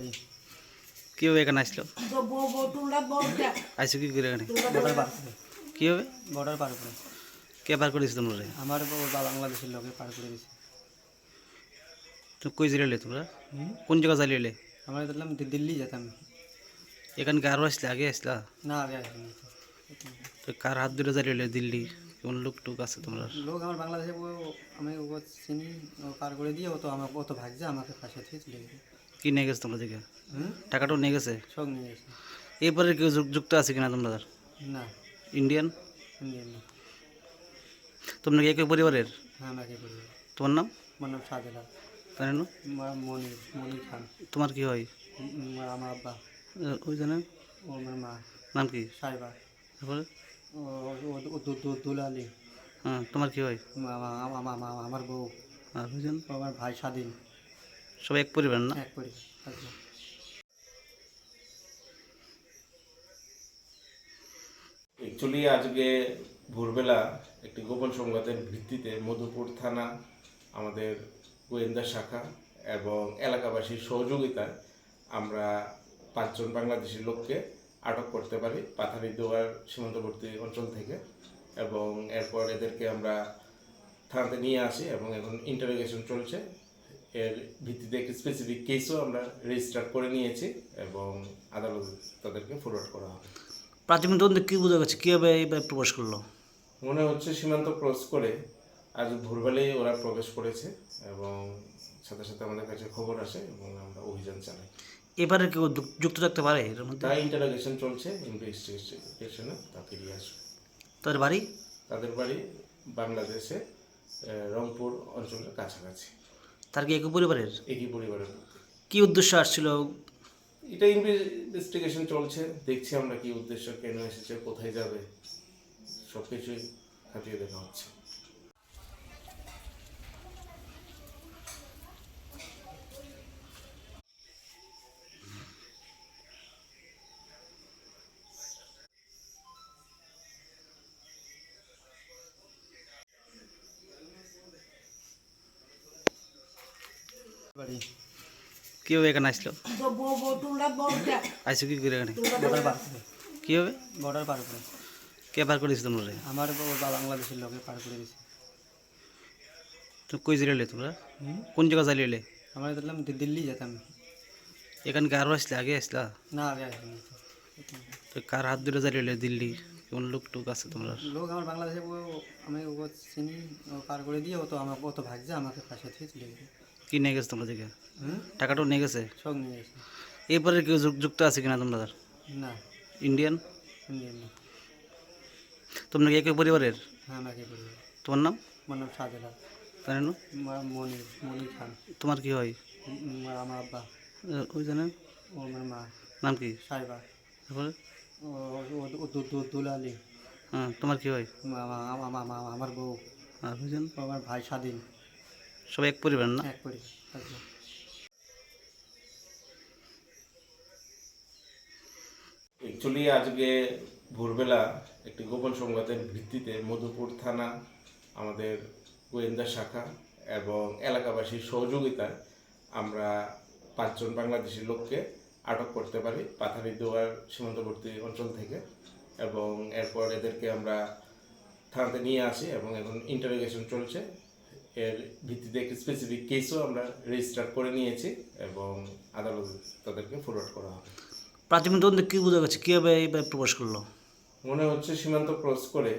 বাড়ি। কীভাবে এখানে আসলো? আইসো কি করে এখানে? বর্ডার পার করে কীভাবে? বর্ডার পার করে। কে পার করেছি তোমরা? আমার বউ বা বাংলাদেশের লোকে পার করে দিয়েছে তুমি কই জেলে তোমরা? কোন জায়গা জ্বালিয়ে আমরা দেখলাম দিল্লি যেতাম। এখানে আরও আসলে আগে আসলা? না আগে তো কার হাত ধরে জ্বালিয়ে দিল্লি? কোন লোক টুক আছে তোমরা? লোক আমার বাংলাদেশে আমি ও চিনি পার করে দিয়ে ও তো আমার ও তো ভাগছে আমাকে পাশে থেকে চলে গেছে। কি নিয়ে গেছে তোমরা দিকে টাকাটাও নিয়ে গেছে? সব নিয়ে গেছে। এরপরে কেউ যুক্ত আছে কিনা তোমরা না। ইন্ডিয়ান? ইন্ডিয়ান না। তোমরা কি একই পরিবারের? হ্যাঁ তোমার নাম? আমার নাম শাহজালাল জানেন না? আমার মনির মনির খান। তোমার কি হয়? আমার আব্বা। ওই জানেন ও আমার মা। নাম কি? সাইবা। তারপরে? ও দুলালি। হ্যাঁ তোমার কি হয়? আমা- আমা- আমা- আমা- আমার বউ। আর আমার ভাই স্বাধীন। সবাই এক পরিবার না? এক অ্যাকচুয়ালি আজকে ভোরবেলা একটি গোপন সংবাদের ভিত্তিতে মধুপুর থানা আমাদের গোয়েন্দা শাখা এবং এলাকাবাসীর সহযোগিতায় আমরা পাঁচজন বাংলাদেশি লোককে আটক করতে পারি পাথারি দোয়ার সীমান্তবর্তী অঞ্চল থেকে এবং এরপর এদেরকে আমরা থানাতে নিয়ে আসি এবং এখন ইন্টারোগেশন চলছে। এর ভিত্তিতে একটি স্পেসিফিক কেসও আমরা রেজিস্টার করে নিয়েছি এবং আদালত তাদেরকে ফরওয়ার্ড করা হবে। প্রাথমিক তদন্তে কী বোঝা গেছে? কীভাবে এইভাবে প্রবেশ করল? মনে হচ্ছে সীমান্ত ক্রস করে আজ ভোরবেলায় ওরা প্রবেশ করেছে এবং সাথে সাথে আমাদের কাছে খবর আসে এবং আমরা অভিযান চালাই। এবারে কেউ যুক্ত থাকতে পারে এর মধ্যে? তা ইন্টারোগেশন চলছে ইনভেস্টিগেশনে তা ফিরিয়ে আসবে। তাদের বাড়ি? তাদের বাড়ি বাংলাদেশে রংপুর অঞ্চলের কাছাকাছি। তার কি একই পরিবারের? একই পরিবারের। কি উদ্দেশ্য আসছিল? এটা ইনভেস্টিগেশন চলছে দেখছি আমরা কি উদ্দেশ্য কেন এসেছে কোথায় যাবে সব কিছুই খাটিয়ে দেখা হচ্ছে। বাড়ি কীভাবে এখানে আসলো? আইসো কি করে এখানে? বর্ডার পার করে। বর্ডার পার করে। কে পার করেছি তোমরা? আমার বউ বা বাংলাদেশের লোকে পার করে দিয়েছে। তুমি কই জেলে তোমরা? কোন জায়গা জ্বালিয়ে আমরা দেখলাম দিল্লি যেতাম। এখানে আরও আসলে? আগে আসলা? না আগে আসেনি। তো কার হাত ধরে জ্বালিয়ে দিল্লি? কোন লোক টুক আছে তোমরা? লোক আমার বাংলাদেশে আমি ও চিনি পার করে দিয়ে ও তো আমার ও তো ভাগছে আমাকে পাশে থেকে চলে গেছে। কি নিয়ে গেছে তোমরা দিকে? টাকাটাও নিয়ে গেছে? সব নিয়ে গেছে। এরপরে কেউ যুক- যুক্ত আছে কিনা তোমরা? না। ইন্ডিয়ান ইন্ডিয়ান না। তোমরা কি একই পরিবারের? হ্যাঁ তোমার নাম? আমার নাম শাহজালাল জানেন না? আমার মনির মনির খান। তোমার কি হয়? আমার আব্বা। ওই জানেন ও আমার মা। নাম কি? তারপরে? ও দুলালি। হ্যাঁ তোমার কি হয়? আমা- আমা- আমা- আমার বউ। আর আমার ভাই স্বাধীন। সবাই এক পরিবার না? এক অ্যাকচুয়ালি আজকে ভোরবেলা একটি গোপন সংবাদের ভিত্তিতে মধুপুর থানা আমাদের গোয়েন্দা শাখা এবং এলাকাবাসীর সহযোগিতায় আমরা পাঁচজন বাংলাদেশি লোককে আটক করতে পারি পাথারি দোয়ার সীমান্তবর্তী অঞ্চল থেকে এবং এরপর এদেরকে আমরা থানাতে নিয়ে আসি এবং এখন ইন্টারোগেশন চলছে। এর ভিত্তিতে একটি স্পেসিফিক কেসও আমরা রেজিস্টার করে নিয়েছি এবং আদালতে তাদেরকে ফরওয়ার্ড করা হবে। প্রাথমিক তদন্তে কী বোঝা গেছে? কীভাবে এইভাবে প্রবেশ করল? মনে হচ্ছে সীমান্ত ক্রস করে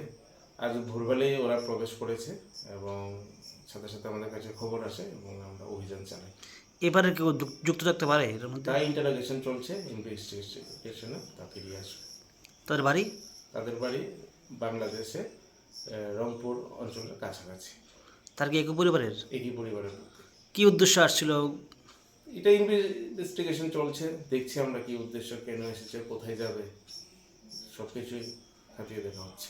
আজ ভোরবেলায় ওরা প্রবেশ করেছে এবং সাথে সাথে আমাদের কাছে খবর আসে এবং আমরা অভিযান চালাই। এবারে কেউ যুক্ত থাকতে পারে এর মধ্যে? তা ইন্টারোগেশন চলছে ইনভেস্টিগেশনে তা ফিরিয়ে আসবে। তার বাড়ি? তাদের বাড়ি বাংলাদেশে রংপুর অঞ্চলের কাছাকাছি। তার কি একই পরিবারের? একই পরিবারের। কি উদ্দেশ্য আসছিল? এটা ইনভেস্টিগেশন চলছে দেখছি আমরা কি উদ্দেশ্য কেন এসেছে কোথায় যাবে সব কিছুই খাটিয়ে দেখা হচ্ছে।